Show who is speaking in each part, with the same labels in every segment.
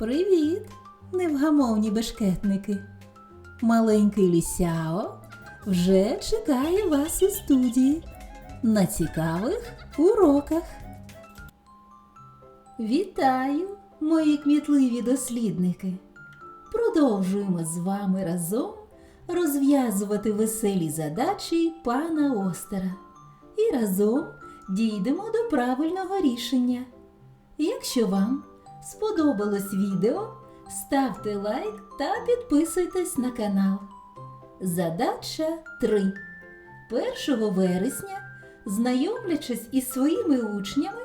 Speaker 1: Привіт, невгамовні бешкетники! Маленький лісяо вже чекає вас у студії на цікавих уроках. Вітаю, мої кмітливі дослідники! Продовжуємо з вами разом розв'язувати веселі задачі пана Остера і разом дійдемо до правильного рішення. Якщо вам сподобалось відео, ставте лайк та підписуйтесь на канал. Задача 3. 1 вересня, знайомлячись із своїми учнями,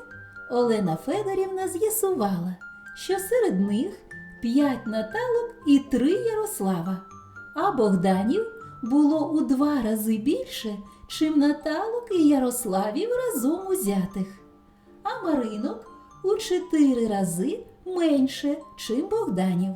Speaker 1: Олена Федорівна з'ясувала, що серед них 5 Наталок і 3 Ярослава, а Богданів було у два рази більше, чим Наталок і Ярославів разом узятих, а Маринок у 4 рази менше, чим Богданів.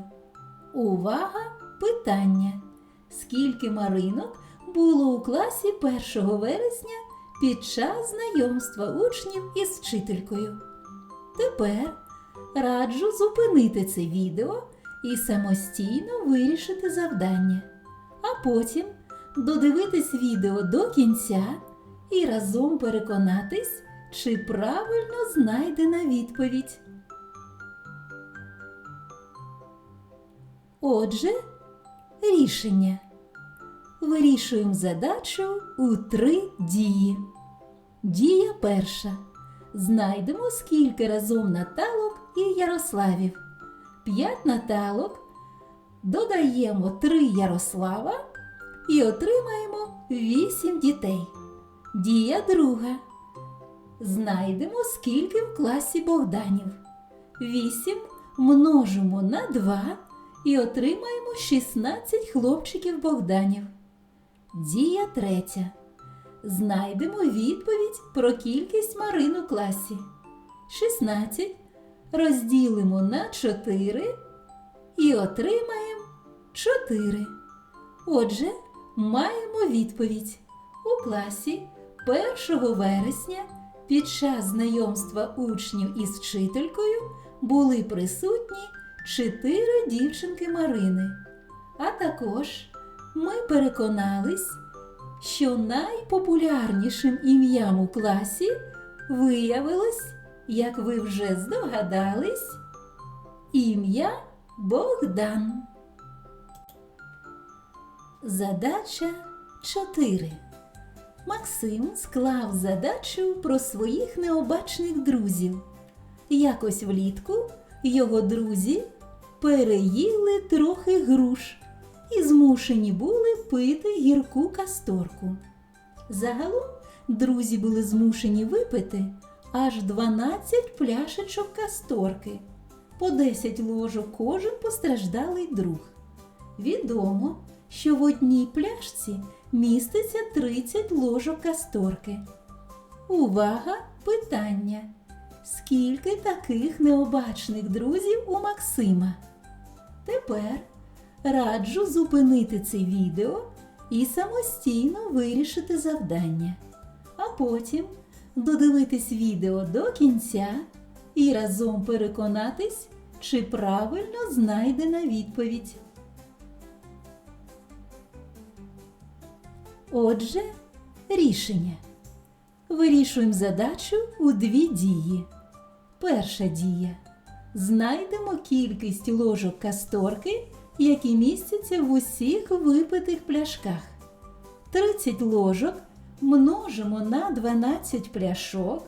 Speaker 1: Увага! Питання. Скільки маринок було у класі 1 вересня під час знайомства учнів із вчителькою? Тепер раджу зупинити це відео і самостійно вирішити завдання, а потім додивитись відео до кінця і разом переконатись, чи правильно знайдена відповідь. Отже, рішення. Вирішуємо задачу у три дії. Дія перша. Знайдемо скільки разом Наталок і Ярославів. П'ять Наталок. Додаємо три Ярослава і отримаємо вісім дітей. Дія друга. Знайдемо скільки в класі Богданів. Вісім множимо на два і отримаємо 16 хлопчиків Богданів. Дія третя. Знайдемо відповідь про кількість марин у класі. 16 розділимо на 4 і отримаємо 4. Отже, маємо відповідь. У класі 1 вересня під час знайомства учнів із вчителькою були присутні чотири дівчинки Марини. А також ми переконались, що найпопулярнішим ім'ям у класі виявилось, як ви вже здогадались, ім'я Богдан. Задача 4. Максим склав задачу про своїх необачних друзів. Якось влітку його друзі переїли трохи груш і змушені були пити гірку касторку. Загалом друзі були змушені випити аж 12 пляшечок касторки, по 10 ложок кожен постраждалий друг. Відомо, що в одній пляшці міститься 30 ложок касторки. Увага! Питання! Скільки таких необачних друзів у Максима? Тепер раджу зупинити це відео і самостійно вирішити завдання, а потім додивитись відео до кінця і разом переконатись, чи правильно знайдена відповідь. Отже, рішення. Вирішуємо задачу у дві дії. Перша дія. Знайдемо кількість ложок касторки, які містяться в усіх випитих пляшках. 30 ложок множимо на 12 пляшок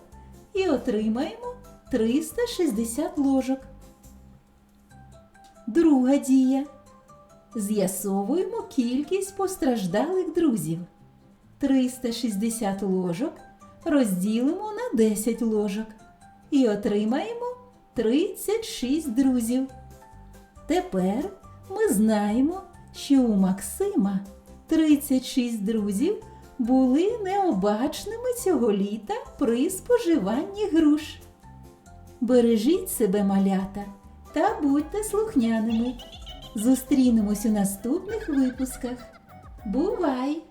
Speaker 1: і отримаємо 360 ложок. Друга дія. З'ясовуємо кількість постраждалих друзів. 360 ложок розділимо на 10 ложок і отримаємо 36 друзів. Тепер ми знаємо, що у Максима 36 друзів були необачними цього літа при споживанні груш. Бережіть себе, малята, та будьте слухняними. Зустрінемось у наступних випусках. Бувай!